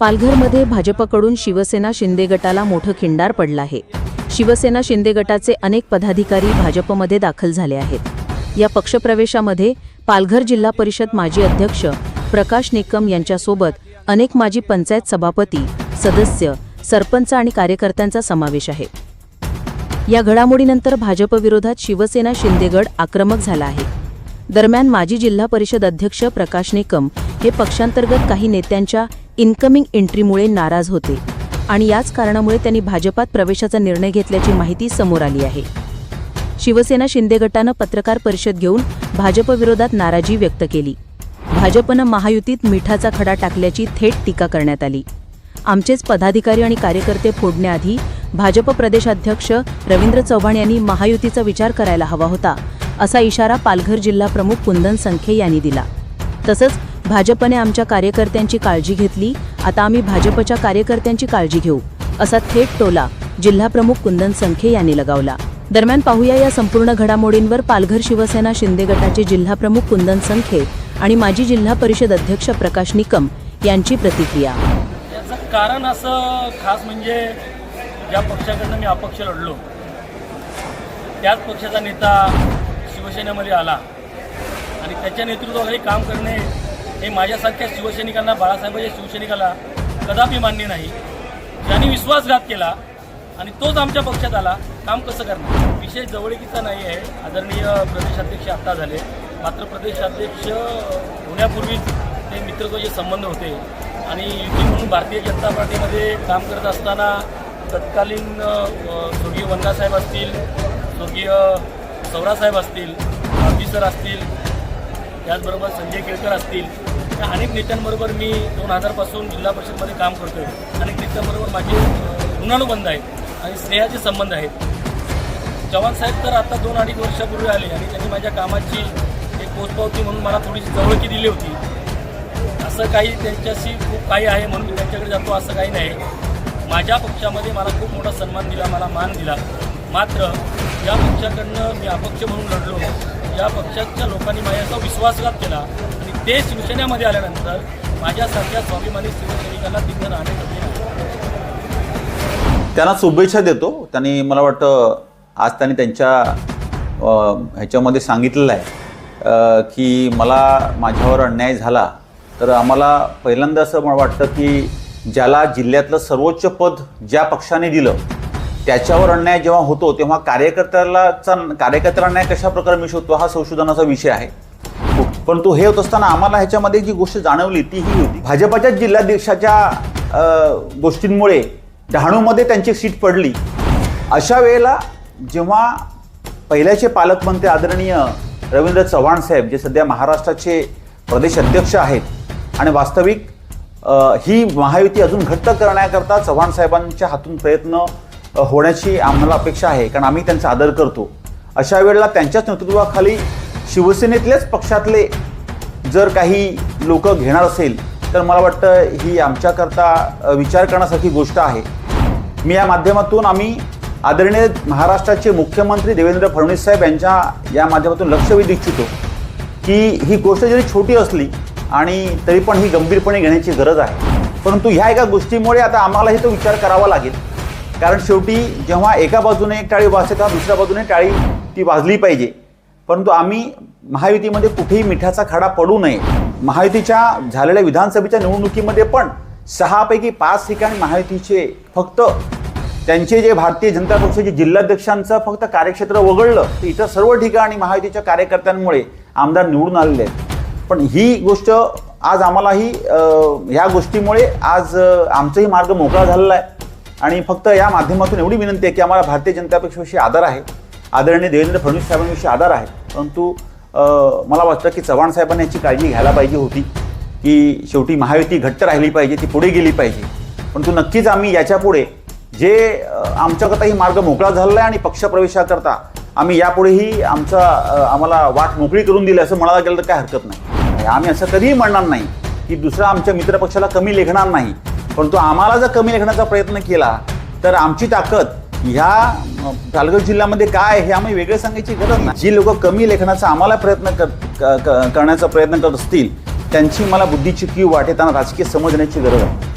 पालघरमध्ये भाजपकडून शिवसेना शिंदे गटाला मोठं खिंडार पडलं आहे. शिवसेना शिंदे गटाचे अनेक पदाधिकारी भाजपमध्ये दाखल झाले आहेत. या पक्षप्रवेशामध्ये पालघर जिल्हा परिषद माजी अध्यक्ष प्रकाश निकम यांच्यासोबत अनेक माजी पंचायत सभापती सदस्य सरपंच आणि कार्यकर्त्यांचा समावेश आहे. या घडामोडीनंतर भाजपविरोधात शिवसेना शिंदेगड आक्रमक झाला आहे. दरम्यान माजी जिल्हा परिषद अध्यक्ष प्रकाश निकम हे पक्षांतर्गत काही नेत्यांच्या इन्कमिंग एंट्रीमुळे नाराज होते आणि याच कारणामुळे त्यांनी भाजपात प्रवेशाचा निर्णय घेतल्याची माहिती समोर आली आहे. शिवसेना शिंदे गटानं पत्रकार परिषद घेऊन भाजपविरोधात नाराजी व्यक्त केली. भाजपनं महायुतीत मिठाचा खडा टाकल्याची थेट टीका करण्यात आली. आमचेच पदाधिकारी आणि कार्यकर्ते फोडण्याआधी भाजप प्रदेशाध्यक्ष रवींद्र चव्हाण यांनी महायुतीचा विचार करायला हवा होता असा इशारा पालघर जिल्हा प्रमुख कुंदन संखे यांनी दिला. तसंच भाजपने आमच्या कार्यकर्त्यांची काळजी घेतली आता आम्ही भाजपच्या कार्यकर्त्यांची काळजी घेऊ असा थेट टोला जिल्हाप्रमुख कुंदन संखे यांनी लगावला. दरम्यान पाहूया या संपूर्ण घडामोडींवर पालघर शिवसेना शिंदे गटाचे जिल्हाप्रमुख कुंदन संखे आणि माजी जिल्हा परिषद अध्यक्ष प्रकाश निकम यांची प्रतिक्रिया. याचं कारण असं खास म्हणजे ज्या पक्षाकडनं मी अपक्ष लढलो त्याच पक्षाचा नेता शिवसेनेमध्ये आला आणि त्याच्या नेतृत्वाखाली काम करणे हे माझ्यासारख्या शिवसैनिकांना बाळासाहेबांच्या शिवसैनिकाला कदापि मान्य नाही. ज्यांनी विश्वासघात केला आणि तोच आमच्या पक्षात आला काम कसं करणार? विषय जवळकीचा नाही आहे. आदरणीय प्रदेशाध्यक्ष आत्ता झाले. मात्र प्रदेशाध्यक्ष होण्यापूर्वीच ते मित्रत्वाचे संबंध होते. आणि युती म्हणून भारतीय जनता पार्टीमध्ये काम करत असताना तत्कालीन स्वर्गीय वनगासाहेब असतील स्वर्गीय सौरासाहेब असतील सर असतील त्याचबरोबर संजय केळकर असतील या अनेक नेत्यांबरोबर मी दोन हजारपासून जिल्हा परिषदमध्ये काम करतो आहे अनेक नेत्यांबरोबर माझे ऋणानुबंध आहेत आणि स्नेहाचे संबंध आहेत. चव्हाण साहेब तर आता दोन अडीच वर्षापूर्वी आले आणि त्यांनी माझ्या कामाची एक पोचपावती म्हणून मला थोडीशी जवळकी दिली होती. असं काही त्यांच्याशी खूप काही आहे म्हणून मी त्यांच्याकडे जातो असं काही नाही. माझ्या पक्षामध्ये मला खूप मोठा सन्मान दिला मला मान दिला. मात्र या पक्षाकडनं मी अपक्ष म्हणून लढलो. या पक्षाच्या लोकांनी माझ्याचा विश्वासघात केला आणि ते शिवसेनेमध्ये आल्यानंतर माझ्यासारख्या स्वाभिमानी शिवसैनिकांना तिथं राहणे त्यांना शुभेच्छा देतो. त्यांनी मला वाटतं आज त्यांनी त्यांच्या ह्याच्यामध्ये सांगितलेलं आहे की मला माझ्यावर अन्याय झाला तर आम्हाला पहिल्यांदा असं मला वाटतं की ज्याला जिल्ह्यातलं सर्वोच्च पद ज्या पक्षाने दिलं त्याच्यावर अन्याय जेव्हा होतो तेव्हा कार्यकर्त्याला कार्यकर्त्याला अन्याय कशा प्रकारे मिळू शकतो हा संशोधनाचा विषय आहे. परंतु हे होत असताना आम्हाला ह्याच्यामध्ये जी गोष्ट जाणवली ती ही होती. भाजपाच्या जिल्हाध्यक्षाच्या गोष्टींमुळे डहाणूमध्ये त्यांची सीट पडली. अशा वेळेला जेव्हा पहिल्याचे पालकमंत्री आदरणीय रवींद्र चव्हाण साहेब जे सध्या महाराष्ट्राचे प्रदेश अध्यक्ष आहेत आणि वास्तविक ही महायुती अजून घट्ट करण्याकरता चव्हाण साहेबांच्या हातून प्रयत्न होण्याची आम्हाला अपेक्षा आहे कारण आम्ही त्यांचा आदर करतो. अशा वेळेला त्यांच्याच नेतृत्वाखाली शिवसेनेतलेच पक्षातले जर काही लोक घेणार असेल तर मला वाटतं ही आमच्याकरता विचार करण्यासारखी गोष्ट आहे. मी या माध्यमातून आम्ही आदरणीय महाराष्ट्राचे मुख्यमंत्री देवेंद्र फडणवीस साहेब यांच्या या माध्यमातून लक्ष वेधू इच्छितो की ही गोष्ट जरी छोटी असली आणि तरी पण ही गंभीरपणे घेण्याची गरज आहे. परंतु ह्या एका गोष्टीमुळे आता आम्हालाही तो विचार करावा लागेल. कारण शेवटी जेव्हा एका बाजूने एक टाळी वाजते तेव्हा दुसऱ्या बाजूने टाळी ती वाजली पाहिजे. परंतु आम्ही महायुतीमध्ये कुठेही मिठाचा खडा पडू नये. महायुतीच्या झालेल्या विधानसभेच्या निवडणुकीमध्ये पण सहापैकी पाच ठिकाणी महायुतीचे फक्त त्यांचे जे भारतीय जनता पक्षाचे जिल्हाध्यक्षांचं फक्त कार्यक्षेत्र वगळलं तर इतर सर्व ठिकाणी महायुतीच्या कार्यकर्त्यांमुळे आमदार निवडून आलेले आहेत. पण ही गोष्ट आज आम्हालाही ह्या गोष्टीमुळे आज आमचाही मार्ग मोकळा झालेला आहे. आणि फक्त या माध्यमातून एवढी विनंती आहे की आम्हाला भारतीय जनता पक्षाविषयी आदर आहे. आदरणीय देवेंद्र फडणवीस साहेबांविषयी आदर आहे. परंतु मला वाटतं की चव्हाण साहेबांनी याची काळजी घ्यायला पाहिजे होती की शेवटी महायुती घट्ट राहिली पाहिजे ती पुढे गेली पाहिजे. परंतु नक्कीच आम्ही याच्यापुढे जे अ, आमच्याकरता ही मार्ग मोकळा झालेला आहे आणि पक्षप्रवेशाकरता आम्ही यापुढेही आमचा आम्हाला वाट मोकळी करून दिली असं म्हणायला गेलं तर काय हरकत नाही. आम्ही असं कधीही म्हणणार नाही की दुसरा आमच्या मित्रपक्षाला कमी लेखणार नाही. परंतु आम्हाला जर कमी लेखण्याचा प्रयत्न केला तर आमची ताकद ह्या पालघर जिल्ह्यामध्ये काय आहे हे आम्ही वेगळे सांगायची गरज नाही. जी लोक कमी लेखनाचा आम्हाला प्रयत्न कर क- क- करण्याचा प्रयत्न करत असतील त्यांची मला बुद्धीची कीव वाटेताना राजकीय समजण्याची गरज आहे.